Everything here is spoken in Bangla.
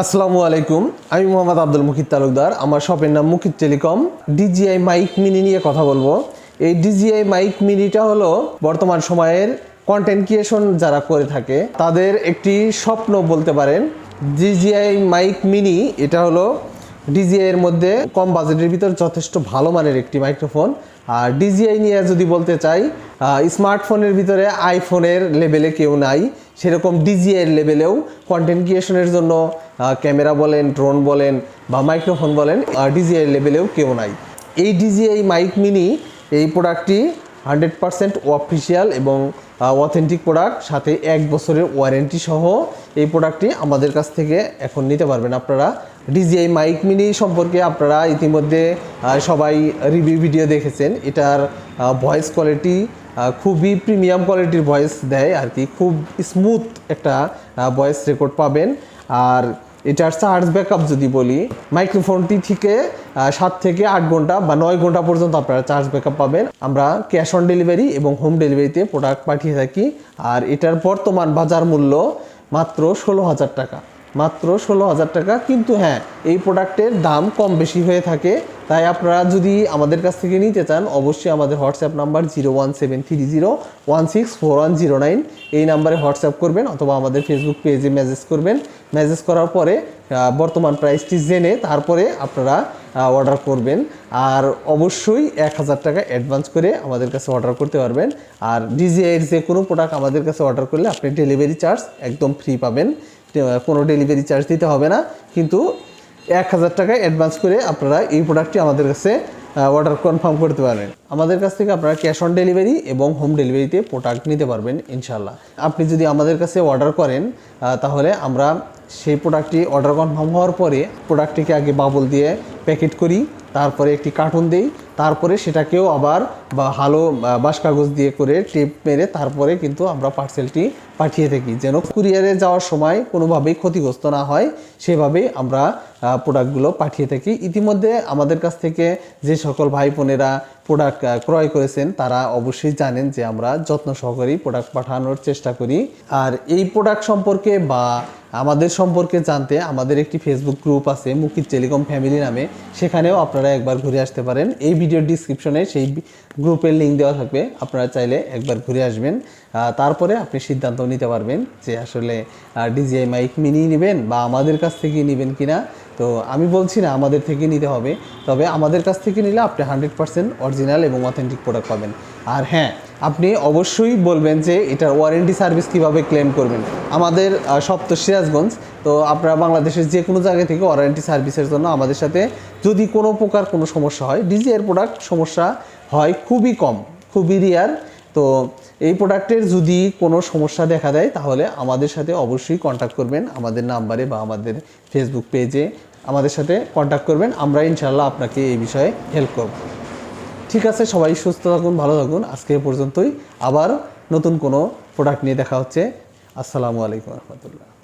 আসসালামু আলাইকুম, আমি মোহাম্মদ আব্দুল মুকিত তালুকদার। আমার শপের নাম Mukit telecom. DJI mic mini নিয়ে কথা বলব। এই ডিজিআই মাইক মিনিটা হলো বর্তমান সময়ের কন্টেন্ট ক্রিয়েশন যারা করে থাকে, তাদের একটি স্বপ্ন বলতে পারেন। ডিজিআই মাইক মিনি, এটা হলো ডিজিআই এর মধ্যে কম বাজেটের ভিতর যথেষ্ট ভালো মানের একটি মাইক্রোফোন আর ডিজিআই নিয়ে যদি বলতে চাই স্মার্টফোনের ভিতরে আইফোনের লেভেলে কেউ নাই। সেরকম ডিজিআই এর লেভেলেও কন্টেন্ট ক্রিয়েশনের জন্য ক্যামেরা বলেন ড্রোন বলেন বা মাইক্রোফোন বলেন ডিজিআই লেভেলেও কেউ নাই। এই ডিজিআই মাইক মিনি এই প্রোডাক্টটি হান্ড্রেড পারসেন্ট অফিসিয়াল এবং অথেন্টিক প্রোডাক্ট, সাথে এক বছরের ওয়ারেন্টি সহ এই প্রোডাক্টটি আমাদের কাছ থেকে এখন নিতে পারবেন। আপনারা ডিজিআই মাইক মিনি সম্পর্কে আপনারা ইতিমধ্যে সবাই রিভিউ ভিডিও দেখেছেন। এটার ভয়েস কোয়ালিটি খুবই প্রিমিয়াম কোয়ালিটির ভয়েস দেয় আর কি। খুব স্মুথ একটা ভয়েস রেকর্ড পাবেন। আর এটার চার্জ ব্যাকআপ যদি বলি মাইক্রোফোনটি থেকে সাত থেকে আট ঘণ্টা বা নয় ঘণ্টা পর্যন্ত আপনারা চার্জ ব্যাকআপ পাবেন। আমরা ক্যাশ অন ডেলিভারি এবং হোম ডেলিভারিতে প্রোডাক্ট পাঠিয়ে থাকি। আর এটার বর্তমান বাজার মূল্য মাত্র ষোলো হাজার টাকা। মাত্র ষোলো হাজার টাকা। কিন্তু হ্যাঁ এই প্রোডাক্টের দাম কম বেশি হয়ে থাকে। তাই আপনারা যদি আমাদের কাছ থেকে নিতে চান, অবশ্যই আমাদের WhatsApp number zero one seven three zero one six four one zero nine এই নাম্বারে হোয়াটসঅ্যাপ করবেন অথবা আমাদের ফেসবুক পেজে মেসেজ করবেন। মেসেজ করার পরে বর্তমান প্রাইসটি জেনে তারপরে আপনারা অর্ডার করবেন। আর অবশ্যই এক হাজার টাকা অ্যাডভান্স করে আমাদের কাছে অর্ডার করতে পারবেন। আর ডিজিআইয়ের যে কোনো প্রোডাক্ট আমাদের কাছে অর্ডার করলে আপনি ডেলিভারি চার্জ একদম ফ্রি পাবেন। কোনো ডেলিভারি চার্জ দিতে হবে না। কিন্তু এক হাজার টাকা অ্যাডভান্স করে আপনারা এই প্রোডাক্টটি আমাদের কাছে অর্ডার কনফার্ম করতে পারবেন। আমাদের কাছ থেকে আপনারা ক্যাশ অন ডেলিভারি এবং হোম ডেলিভারিতে প্রোডাক্ট নিতে পারবেন ইনশাল্লাহ আপনি যদি আমাদের কাছে অর্ডার করেন তাহলে আমরা সেই প্রোডাক্টটি অর্ডার কনফার্ম হওয়ার পরে প্রোডাক্টটিকে আগে বাবল দিয়ে প্যাকেট করি। তারপরে একটি কার্টুন দেই, তারপরে সেটাকেও আবার বা ভালো বাঁশ কাগজ দিয়ে করে টেপ মেরে তারপরে কিন্তু আমরা পার্সেলটি পাঠিয়ে থাকি। যেন কুরিয়ারে যাওয়ার সময় কোনোভাবেই ক্ষতিগ্রস্ত না হয়, সেভাবে আমরা প্রোডাক্টগুলো পাঠিয়ে থাকি। ইতিমধ্যে আমাদের কাছ থেকে যে সকল ভাই বোনেরা প্রোডাক্ট ক্রয় করেছেন, তারা অবশ্যই জানেন যে আমরা যত্ন সহকারেই প্রোডাক্ট পাঠানোর চেষ্টা করি। আর এই প্রোডাক্ট সম্পর্কে বা আমাদের সম্পর্কে জানতে আমাদের একটি ফেসবুক গ্রুপ আছে, মুকিত টেলিকম ফ্যামিলি নামে। সেখানেও আপনারা একবার ঘুরে আসতে পারেন। এই ভিডিওর ডিসক্রিপশনে সেই গ্রুপের লিঙ্ক দেওয়া থাকবে। আপনারা চাইলে একবার ঘুরে আসবেন। তারপরে আপনি সিদ্ধান্ত নিতে পারবেন যে আসলে ডিজিআই মাইক মিনি নেবেন বা আমাদের কাছ থেকে নেবেন কিনা। তো আমি বলছি না আমাদের থেকে নিতে হবে, তবে আমাদের কাছ থেকে নিলে আপনি হান্ড্রেড পার্সেন্ট অরিজিনাল এবং অথেন্টিক প্রোডাক্ট পাবেন। আর হ্যাঁ আপনি অবশ্যই বলবেন যে এটার ওয়ারেন্টি সার্ভিস কীভাবে ক্লেম করবেন। আমাদের সপ্ত সিরাজগঞ্জ, তো আপনারা বাংলাদেশের যে কোনো জায়গা থেকে ওয়ারেন্টি সার্ভিসের জন্য আমাদের সাথে যদি কোনো প্রকার কোনো সমস্যা হয় ডিজিআর প্রোডাক্ট সমস্যা হয় খুবই কম, খুবই রিয়ার তো এই প্রোডাক্টের যদি কোনো সমস্যা দেখা দেয়, তাহলে আমাদের সাথে অবশ্যই কন্ট্যাক্ট করবেন আমাদের নাম্বারে বা আমাদের ফেসবুক পেজে আমাদের সাথে কন্ট্যাক্ট করবেন। আমরা ইনশাল্লাহ আপনাকে এই বিষয়ে হেল্প করব। ঠিক আছে, সবাই সুস্থ থাকুন, ভালো থাকুন। আজকে পর্যন্তই। আবার নতুন কোনো প্রোডাক্ট নিয়ে দেখা হচ্ছে। আসসালামু আলাইকুম রহমতুল্লাহ।